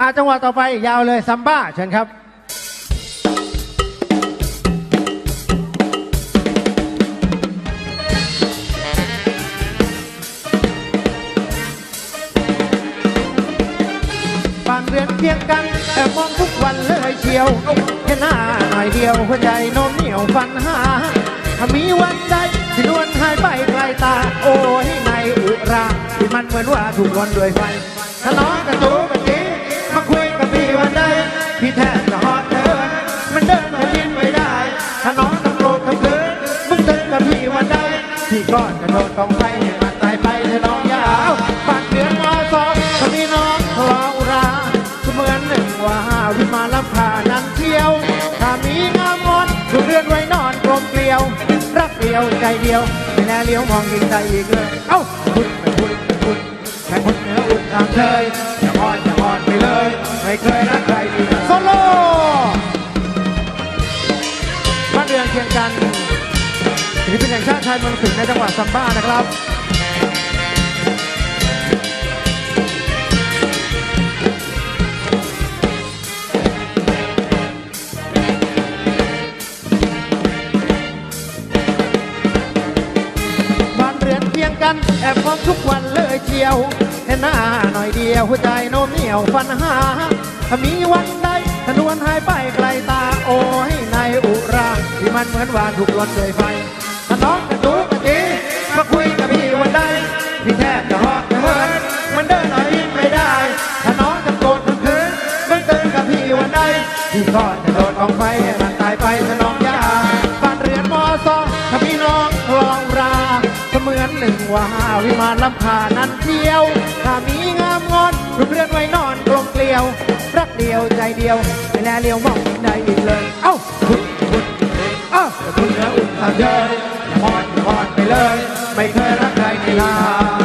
อ่าจังหวะต่อไปยาวเลยซัมบ้าเชิญครับบางเรือนเพียงกันแต่มองทุกวันเลยเชียวแค่หน้าหน่อยเดียวหัวใจโน้มเหนียวฟันหาถ้ามีวันใดที่นวลหายไปไกลตา โอ้ยในอุราที่มันเหมือนว่าถูกวนด้วยไฟถ้าน้องกระจูกระจี พี่ก็จะโดนกองไฟให้มันตายไปเถอน้องยาวบ้านเดือนมอสองตอนนี้น้องทะเลอุราเสมือนหนึ่งว่าวิมานลับผ่านั้นเที่ยวถ้ามีงามงอนถูกเรือนไว้นอนกลมเกลียว รักเดียวใจเดียวไม่แลเลี้ยวมองยิงใจอีกเลยเอ้าคุณไม่คุณไม่คุณแค่คนเนืออุ่นทางเคยอย่าอ่อนอย่าอ่อนไปเลย ไม่เคยรักใครดีโซโล่บ้านเรือนเคียงกัน ศิลปินแห่งชาติชายเมืองสิงห์ในจังหวัดซัมบ้านะครับบ้านเรือนเคียงกันแอบมองทุกวันเลยเชียวเห็นหน้าหน่อยเดียวหัวใจโน้มเหนียวฟันหาถ้ามีวันใดถ้านวลหายไปไกลตาโอ้ยในอุราที่มันเหมือนว่าถูกลนด้วยไฟ ถ้าน้องกระดูกกระจีมาคุยกับพี่วันใดพี่แทบจะหอกจะเหินมันเดินหน่อยยิ้มไม่ได้ ถ้าน้องจะโกรธทั้งคืนมันเตือนกับพี่วันใดพี่ก็จะโดนกองไฟให้มันตายไปถ้าน้องอยาบ้านเรือนมอซองถ้าพี่น้องคลองราเสมือนหนึ่งว่าวิมานลำพานั้นเที่ยว ถ้ามีงามงอนรูปเรือนไว้นอนกลมเกลียว รักเดียวใจเดียวไม่แลเลียวมองใดอีกเลย เอ้าคุณคุณเอ้าคุณเนื้ออุ่นทาเดิน เลย ไม่เคยรักใครในลา